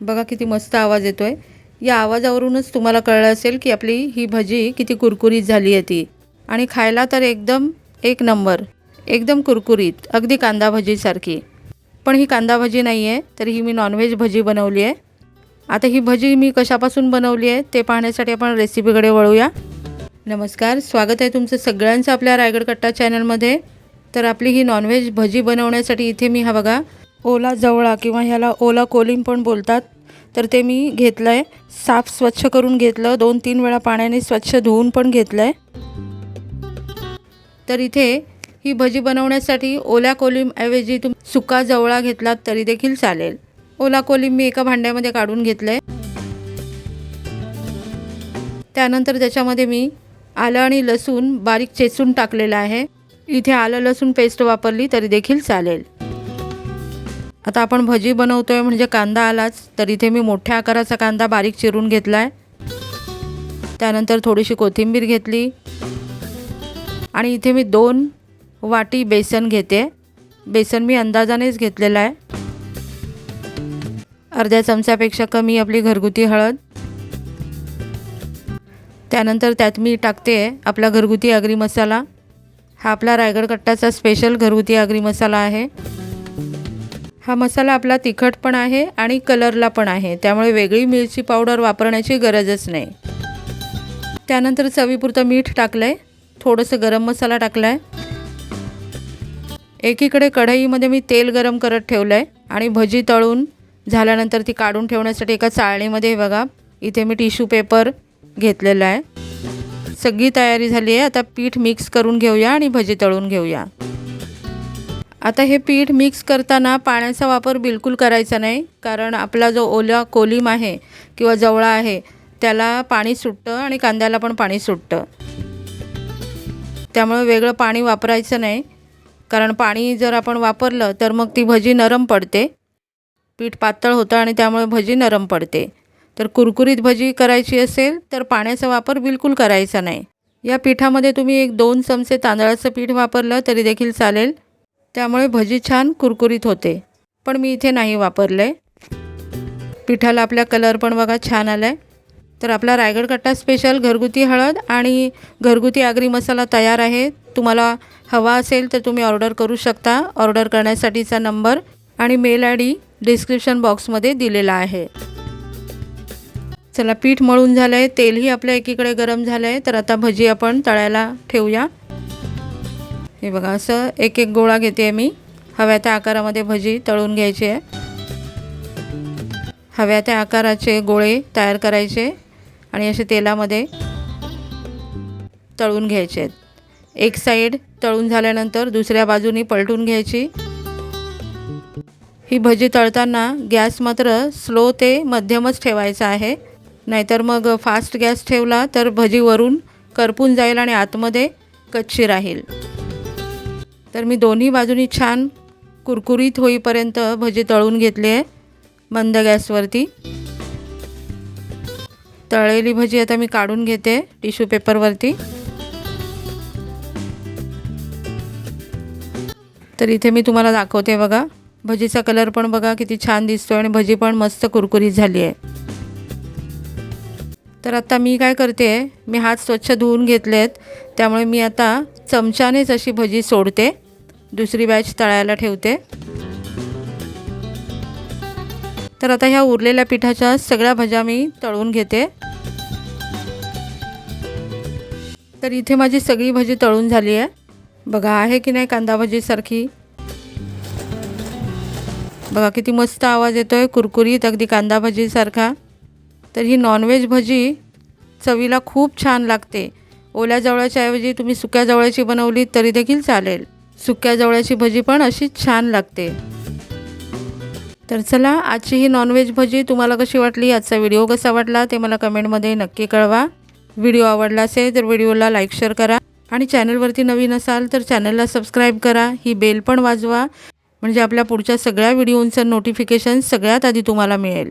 बघा किती मस्त आवाज येतो आहे या आवाजावरूनच तुम्हाला कळलं असेल की आपली ही भजी किती कुरकुरीत झाली आहे ती. आणि खायला तर एकदम एक नंबर. एकदम कुरकुरीत अगदी कांदा भजीसारखी. पण ही कांदा भजी नाही आहे तर ही मी नॉनव्हेज भजी बनवली आहे. आता ही भजी मी कशापासून बनवली आहे ते पाहण्यासाठी आपण रेसिपीकडे वळूया. नमस्कार स्वागत आहे तुमचं सगळ्यांचं आपल्या रायगड कट्टा चॅनलमध्ये तर आपली ही नॉनव्हेज भजी बनवण्यासाठी इथे मी हा बघा ओला जवळा किंवा ह्याला ओला कोलिंग पण बोलतात. तर ते मी घेतलं आहे साफ स्वच्छ करून घेतलं. दोन तीन वेळा पाण्याने स्वच्छ धुवून पण घेतलं आहे तर इथे ही भजी बनवण्यासाठी ओल्या कोलिंबऐवजी तुम सुका जवळा घेतलात तरी देखील चालेल. ओला कोलिंब मी एका भांड्यामध्ये काढून घेतलं आहे त्यानंतर त्याच्यामध्ये मी आलं आणि लसूण बारीक चेचून टाकलेलं आहे. इथे आलं लसूण पेस्ट वापरली तरी देखील चालेल. आता आपण भजी बनवतो आहे म्हणजे कांदा आलाच तर इथे मी मोठ्या आकाराचा कांदा बारीक चिरून घेतला आहे त्यानंतर थोडीशी कोथिंबीर घेतली. आणि इथे मी दोन वाटी बेसन घेते. बेसन मी अंदाजानेच घेतलेलं आहे. अर्ध्या चमच्यापेक्षा कमी आपली घरगुती हळद. त्यानंतर त्यात मी टाकते आपला घरगुती आगरी मसाला. हा आपला रायगड कट्टाचा स्पेशल घरगुती आगरी मसाला आहे. हा मसाला आपला तिखट पण आहे आणि कलरला पण आहे. त्यामुळे वेगळी मिरची पावडर वापरण्याची गरजच नाही. त्यानंतर चवीपुरतं मीठ टाकलं आहे थोडंसं गरम मसाला टाकला आहे एकीकडे कढईमध्ये मी तेल गरम करत ठेवलं आहे आणि भजी तळून झाल्यानंतर ती काढून ठेवण्यासाठी एका चाळणीमध्ये बघा इथे मी टिश्यू पेपर घेतलेला आहे. सगळी तयारी झाली आहे. आता पीठ मिक्स करून घेऊया आणि भजी तळून घेऊया. आता हे पीठ मिक्स करताना पाण्याचा वापर बिलकुल करायचा नाही. कारण आपला जो ओला कोलीम आहे किंवा जवळा आहे त्याला पाणी सुटतं आणि कांद्याला पण पाणी सुटतं. त्यामुळे वेगळं पाणी वापरायचं नाही. कारण पाणी जर आपण वापरलं तर मग ती भजी नरम पडते. पीठ पातळ होतं आणि त्यामुळे भजी नरम पडते. तर कुरकुरीत भजी करायची असेल तर पाण्याचा वापर बिलकुल करायचा नाही. या पिठामध्ये तुम्ही एक दोन चमचे तांदळाचं पीठ वापरलं तरी देखील चालेल. त्यामुळे भजी छान कुरकुरीत होते. पण मी इथे नाही वापरलं आहे पिठाला आपल्या कलर पण बघा छान आला आहे तर आपला रायगड कट्टा स्पेशल घरगुती हळद आणि घरगुती आगरी मसाला तयार आहे. तुम्हाला हवा असेल तर तुम्ही ऑर्डर करू शकता. ऑर्डर करण्यासाठीचा नंबर आणि मेल आय डी डिस्क्रिप्शन बॉक्समध्ये दिलेला आहे. चला पीठ मळून झालं आहे तेलही आपल्या एकीकडे गरम झालं आहे तर आता भजी आपण तळायला ठेवूया. हे बघा असं एक एक गोळा घेते आहे मी. हव्या त्या आकारामध्ये भजी तळून घ्यायची आहे. हव्या त्या आकाराचे गोळे तयार करायचे आणि असे तेलामध्ये तळून घ्यायचे आहेत. एक साईड तळून झाल्यानंतर दुसऱ्या बाजूनी पलटून घ्यायची. ही भजी तळताना गॅस मात्र स्लो ते मध्यमच ठेवायचा आहे. नाहीतर मग फास्ट गॅस ठेवला तर भजी वरून करपून जाईल आणि आतमध्ये कच्ची राहील. तर मी दोन्ही बाजूनी छान कुरकुरीत होईपर्यंत भजी तळून घेतली आहे मंद गॅसवरती. तळलेली भजी आता मी काढून घेते टिश्यू पेपरवरती. तर इथे मी तुम्हाला दाखवते बघा भजीचा कलर पण बघा किती छान दिसतो आणि भजी पण मस्त कुरकुरीत झाली आहे. तर आता मी काय करते मी हात स्वच्छ धुवून घेतले आहेत त्यामुळे मी आता चमच्यानेच अशी भजी सोडते. दुसरी बॅच तळायला ठेवते. तर आता ह्या उरलेल्या पिठाच्या सगळ्या भज्या मी तळून घेते. तर इथे माझी सगळी भजी तळून झाली आहे. बघा आहे की नाही कांदा भजीसारखी बघा किती मस्त आवाज येतो आहे कुरकुरीत अगदी कांदा भजीसारखा तर ही नॉनव्हेज भजी चवीला खूप छान लागते. ओल्या जवळाच्या ऐवजी तुम्ही सुक्या जवळाची बनवली तरी देखील चालेल. सुक्या जवळ्याची भजी पण अशी छान लागते. तर चला आजची ही नॉनव्हेज भजी तुम्हाला कशी वाटली आजचा व्हिडिओ कसा वाटला ते मला कमेंटमध्ये नक्की कळवा. व्हिडिओ आवडला असेल तर व्हिडिओला लाईक शेअर करा. आणि चॅनलवरती नवीन असाल तर चॅनलला सबस्क्राईब करा. ही बेल पण वाजवा. म्हणजे आपल्या पुढच्या सगळ्या व्हिडिओंचं नोटिफिकेशन सगळ्यात आधी तुम्हाला मिळेल.